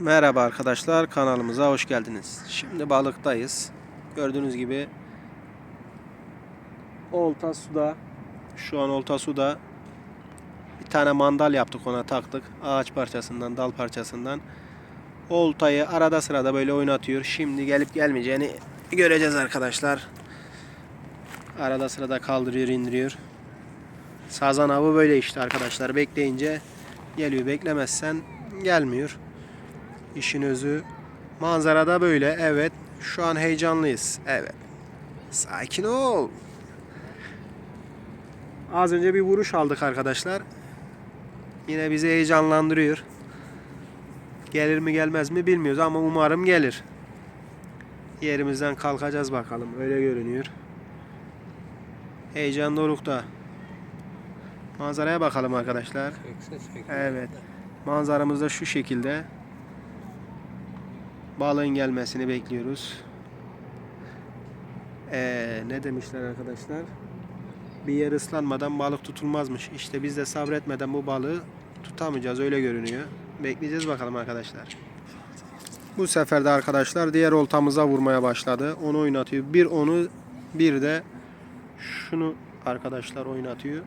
Merhaba arkadaşlar kanalımıza hoş geldiniz. Şimdi balıktayız. Gördüğünüz gibi olta suda. Şu an olta suda. Bir tane mandal yaptık ona taktık. Ağaç parçasından, dal parçasından. Oltayı arada sırada böyle oynatıyor. Şimdi gelip gelmeyeceğini göreceğiz arkadaşlar. Arada sırada kaldırıyor, indiriyor. Sazan avı böyle işte arkadaşlar. Bekleyince geliyor. Beklemezsen gelmiyor. İşin özü. Manzarada böyle. Evet. Şu an heyecanlıyız. Evet. Sakin ol. Az önce bir vuruş aldık arkadaşlar. Yine bizi heyecanlandırıyor. Gelir mi gelmez mi bilmiyoruz ama umarım gelir. Yerimizden kalkacağız bakalım. Öyle görünüyor. Heyecan dorukta. Manzaraya bakalım arkadaşlar. Evet. Manzaramız da şu şekilde. Balığın gelmesini bekliyoruz. Ee, ne demişler arkadaşlar? Bir yer ıslanmadan balık tutulmazmış. İşte biz de sabretmeden bu balığı tutamayacağız öyle görünüyor. Bekleyeceğiz bakalım arkadaşlar. Bu sefer de arkadaşlar diğer oltamıza vurmaya başladı. Onu oynatıyor. Bir onu bir de şunu arkadaşlar oynatıyor.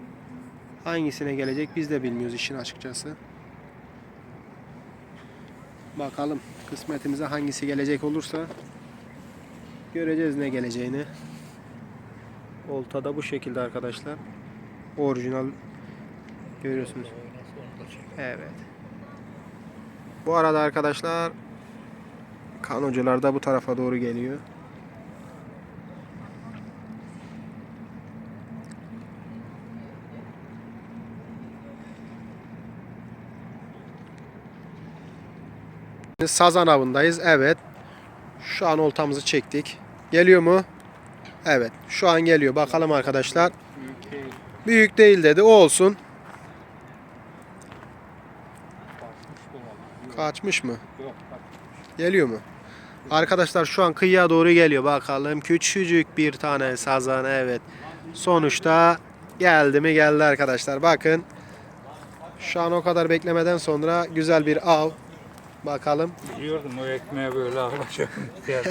Hangisine gelecek biz de bilmiyoruz işin açıkçası. Bakalım kısmetimize hangisi gelecek olursa göreceğiz ne geleceğini. Oltada bu şekilde arkadaşlar. Orijinal görüyorsunuz. Evet. Bu arada arkadaşlar kanocular da bu tarafa doğru geliyor. Sazan avındayız. Evet. Şu an oltamızı çektik. Geliyor mu? Evet. Şu an geliyor. Bakalım arkadaşlar. Büyük değil dedi. O olsun. Kaçmış mı? Geliyor mu? Arkadaşlar şu an kıyıya doğru geliyor. Bakalım küçücük bir tane sazan. Evet. Sonuçta geldi mi geldi arkadaşlar. Bakın. Şu an o kadar beklemeden sonra güzel bir av. Bakalım. Biliyordum o ekmeğe böyle alacağım. Gel,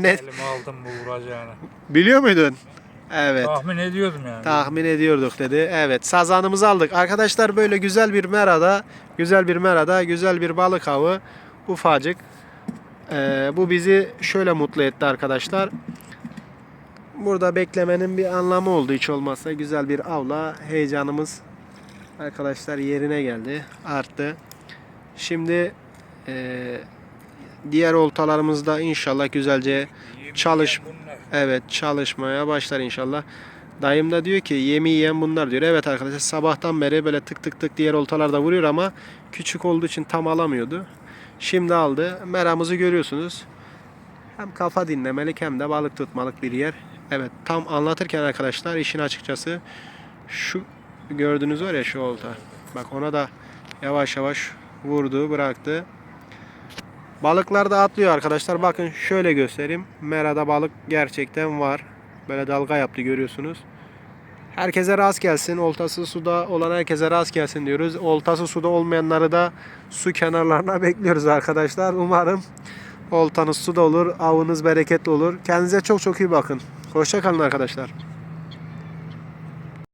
ne? Elime aldım bu vuracağını. Biliyor muydun? Evet. Tahmin ediyordum yani. Tahmin ediyorduk dedi. Evet sazanımızı aldık. Arkadaşlar böyle güzel bir merada, güzel bir merada, güzel bir balık avı. Ufacık. Ee, bu bizi şöyle mutlu etti arkadaşlar. Burada beklemenin bir anlamı oldu hiç olmazsa. Güzel bir avla heyecanımız arkadaşlar yerine geldi. Arttı. Şimdi eee, diğer oltalarımızda inşallah güzelce çalış. Evet çalışmaya başlar inşallah. Dayım da diyor ki yemi yiyen bunlar diyor. Evet arkadaşlar sabahtan beri böyle tık tık tık diğer oltalarda vuruyor ama küçük olduğu için tam alamıyordu. Şimdi aldı. Meramızı görüyorsunuz. Hem kafa dinlemelik hem de balık tutmalık bir yer. Evet tam anlatırken arkadaşlar işin açıkçası şu gördüğünüz var ya şu olta. Bak ona da yavaş yavaş vurdu bıraktı. Balıklar da atlıyor arkadaşlar. Bakın şöyle göstereyim. Merada balık gerçekten var. Böyle dalga yaptı görüyorsunuz. Herkese rast gelsin. Oltası suda olan herkese rast gelsin diyoruz. Oltası suda olmayanları da su kenarlarına bekliyoruz arkadaşlar. Umarım oltanız suda olur, avınız bereketli olur. Kendinize çok çok iyi bakın. Hoşçakalın arkadaşlar.